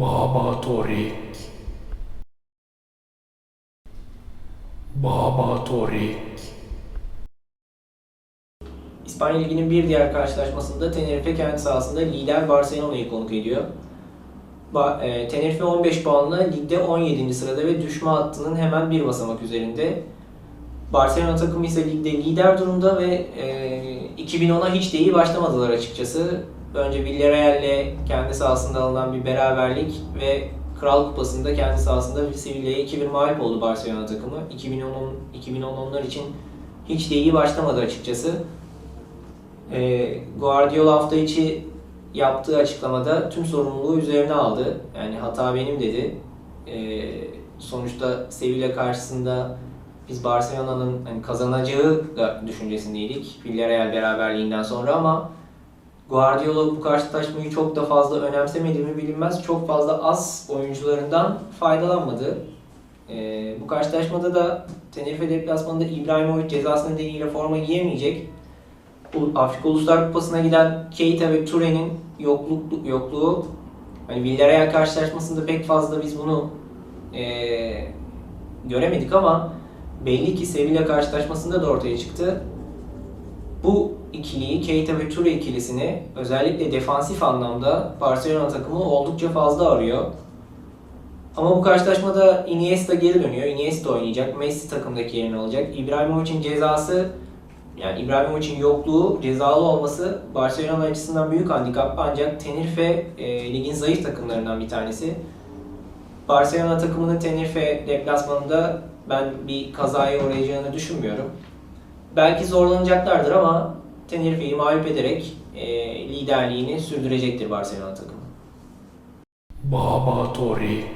Baba Torik. Baba Torik. İspanya Ligi'nin bir diğer karşılaşmasında Tenerife kendi sahasında lider Barcelona'yı konuk ediyor. Ba- e, Tenerife 15 puanla ligde 17. sırada ve düşme hattının hemen bir basamak üzerinde. Barcelona takımı ise ligde lider durumda ve e, 2010'a hiç de iyi başlamadılar açıkçası. Önce Villarreal'le kendi sahasında alınan bir beraberlik ve Kral Kupası'nda kendi sahasında Sevilla'ya 2-1 mağlup oldu Barcelona takımı. 2010, 2010 onlar için hiç de iyi başlamadı açıkçası. E, Guardiola hafta içi yaptığı açıklamada tüm sorumluluğu üzerine aldı. Yani hata benim dedi. E, sonuçta Sevilla karşısında biz Barcelona'nın hani kazanacağı da düşüncesindeydik. Villarreal beraberliğinden sonra ama Guardiola bu karşılaşmayı çok da fazla önemsemedi mi bilinmez. Çok fazla az oyuncularından faydalanmadı. E, bu karşılaşmada da Tenerife deplasmanında İbrahimovic cezası nedeniyle forma giyemeyecek. Afrika Uluslar Kupası'na giden Keita ve Toure'nin yokluk, yokluğu hani Villarreal karşılaşmasında pek fazla biz bunu eee, göremedik ama belli ki Sevilla karşılaşmasında da ortaya çıktı. Bu ikiliyi, Keita ve Toure ikilisini özellikle defansif anlamda Barcelona takımı oldukça fazla arıyor. Ama bu karşılaşmada Iniesta geri dönüyor. Iniesta oynayacak. Messi takımdaki yerini alacak. İbrahimovic'in cezası yani İbrahimovic'in yokluğu, cezalı olması Barcelona açısından büyük handikap. Ancak Tenerife e, ligin zayıf takımlarından bir tanesi. Barcelona takımının Tenerife deplasmanında ben bir kazaya uğrayacağını düşünmüyorum. Belki zorlanacaklardır ama Tenerife'yi mağlup ederek e, liderliğini sürdürecektir Barcelona takımı. Baba Torik.